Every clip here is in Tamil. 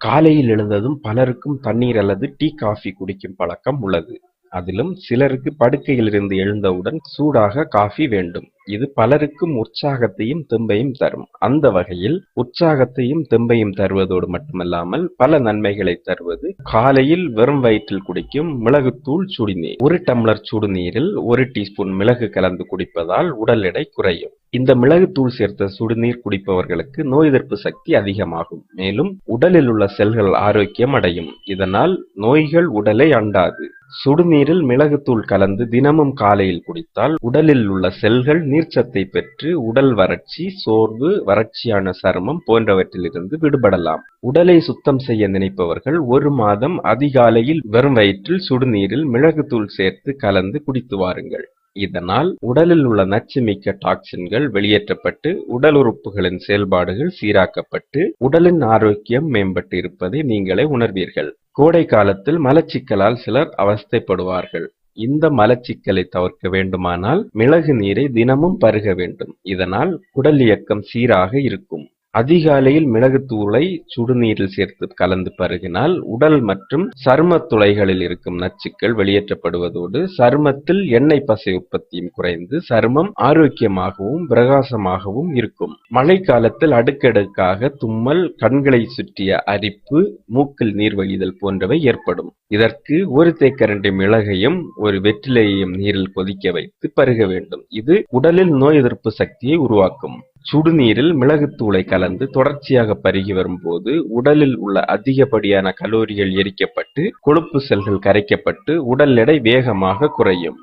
காலையில் எழுந்ததும் பலருக்கும் தண்ணீர் அல்லது டீ காஃபி குடிக்கும் பழக்கம் உள்ளது. அதிலும் சிலருக்கு படுக்கையிலிருந்து எழுந்தவுடன் சூடாக காஃபி வேண்டும். இது பலருக்கும் உற்சாகத்தையும் தெம்பையும் தரும். அந்த வகையில் உற்சாகத்தையும் தெம்பையும் தருவதோடு மட்டுமல்லாமல் பல நன்மைகளை தருவது. காலையில் வெறும் வயிற்றில் குடிக்கும் மிளகுத்தூள் சுடுநீர். ஒரு டம்ளர் சுடுநீரில் ஒரு டீஸ்பூன் மிளகு கலந்து குடிப்பதால் உடல் எடை குறையும். இந்த மிளகுத்தூள் சேர்த்த சுடுநீர் குடிப்பவர்களுக்கு நோய் எதிர்ப்பு சக்தி அதிகமாகும். மேலும் உடலில் உள்ள செல்கள் ஆரோக்கியம் அடையும். இதனால் நோய்கள் உடலை அண்டாது. சுடுநீரில் மிளகுத்தூள் கலந்து தினமும் காலையில் குடித்தால் உடலில் உள்ள செல்கள் நீர்ச்சத்தை பெற்று உடல் வறட்சி சோர்வு வறட்சியான சருமம் போன்றவற்றிலிருந்து விடுபடலாம். உடலை சுத்தம் செய்ய நினைப்பவர்கள் ஒரு மாதம் அதிகாலையில் வெறும் வயிற்றில் சுடுநீரில் மிளகுத்தூள் சேர்த்து கலந்து குடித்து வாருங்கள். இதனால் உடலில் உள்ள நச்சுமிக்க டாக்சின்கள் வெளியேற்றப்பட்டு உடல் உறுப்புகளின் செயல்பாடுகள் சீராக்கப்பட்டு உடலின் ஆரோக்கியம் மேம்பட்டு இருப்பதை நீங்களே உணர்வீர்கள். கோடை காலத்தில் மலச்சிக்கலால் சிலர் அவஸ்தைப்படுவார்கள். இந்த மலச்சிக்கலை தவிர்க்க வேண்டுமானால் மிளகு நீரை தினமும் பருக வேண்டும். இதனால் குடல் இயக்கம் சீராக இருக்கும். அதிகாலையில் மிளகுத்தூளை சுடுநீரில் சேர்த்து கலந்து பருகினால் உடல் மற்றும் சரும துளைகளில் இருக்கும் நச்சுக்கள் வெளியேற்றப்படுவதோடு சருமத்தில் எண்ணெய் பசை உற்பத்தியும் குறைந்து சருமம் ஆரோக்கியமாகவும் பிரகாசமாகவும் இருக்கும். மழைக்காலத்தில் அடுக்கடுக்காக தும்மல் கண்களை சுற்றிய அரிப்பு மூக்கில் நீர் வழிதல் போன்றவை ஏற்படும். இதற்கு ஒரு தேக்கரண்டி மிளகையும் ஒரு வெற்றிலையையும் நீரில் கொதிக்க வைத்து பருக வேண்டும். இது உடலில் நோய் எதிர்ப்பு சக்தியை உருவாக்கும். சுடுநீரில் மிளகுத்தூளை கலந்து தொடர்ச்சியாக பருகி வரும்போது உடலில் உள்ள அதிகப்படியான கலோரிகள் எரிக்கப்பட்டு கொழுப்பு செல்கள் கரைக்கப்பட்டு உடல் எடை வேகமாக குறையும்.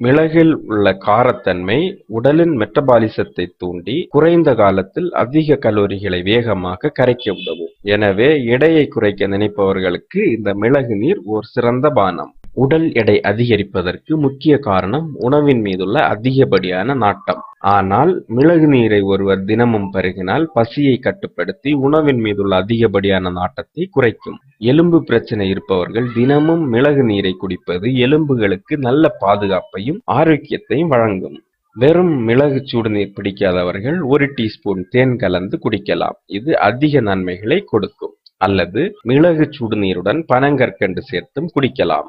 மிளகில் உள்ள காரத்தன்மை உடலின் மெட்டபாலிசத்தை தூண்டி குறைந்த காலத்தில் அதிக கலோரிகளை வேகமாக கரைக்க உதவும். எனவே எடையை குறைக்க நினைப்பவர்களுக்கு இந்த மிளகு நீர் ஓர் சிறந்த பானம். உடல் எடை அதிகரிப்பதற்கு முக்கிய காரணம் உணவின் மீதுள்ள அதிகப்படியான நாட்டம். ஆனால் மிளகு நீரை ஒருவர் தினமும் பருகினால் பசியை கட்டுப்படுத்தி உணவின் மீதுள்ள அதிகப்படியான நாட்டத்தை குறைக்கும். எலும்பு பிரச்சனை இருப்பவர்கள் தினமும் மிளகு நீரை குடிப்பது எலும்புகளுக்கு நல்ல பாதுகாப்பையும் ஆரோக்கியத்தையும் வழங்கும். வெறும் மிளகு சூடுநீர் பிடிக்காதவர்கள் ஒரு டீஸ்பூன் தேன் கலந்து குடிக்கலாம். இது அதிக நன்மைகளை கொடுக்கும். அல்லது மிளகு சுடுநீருடன் பனங்கற்கண்டு சேர்த்தும் குடிக்கலாம்.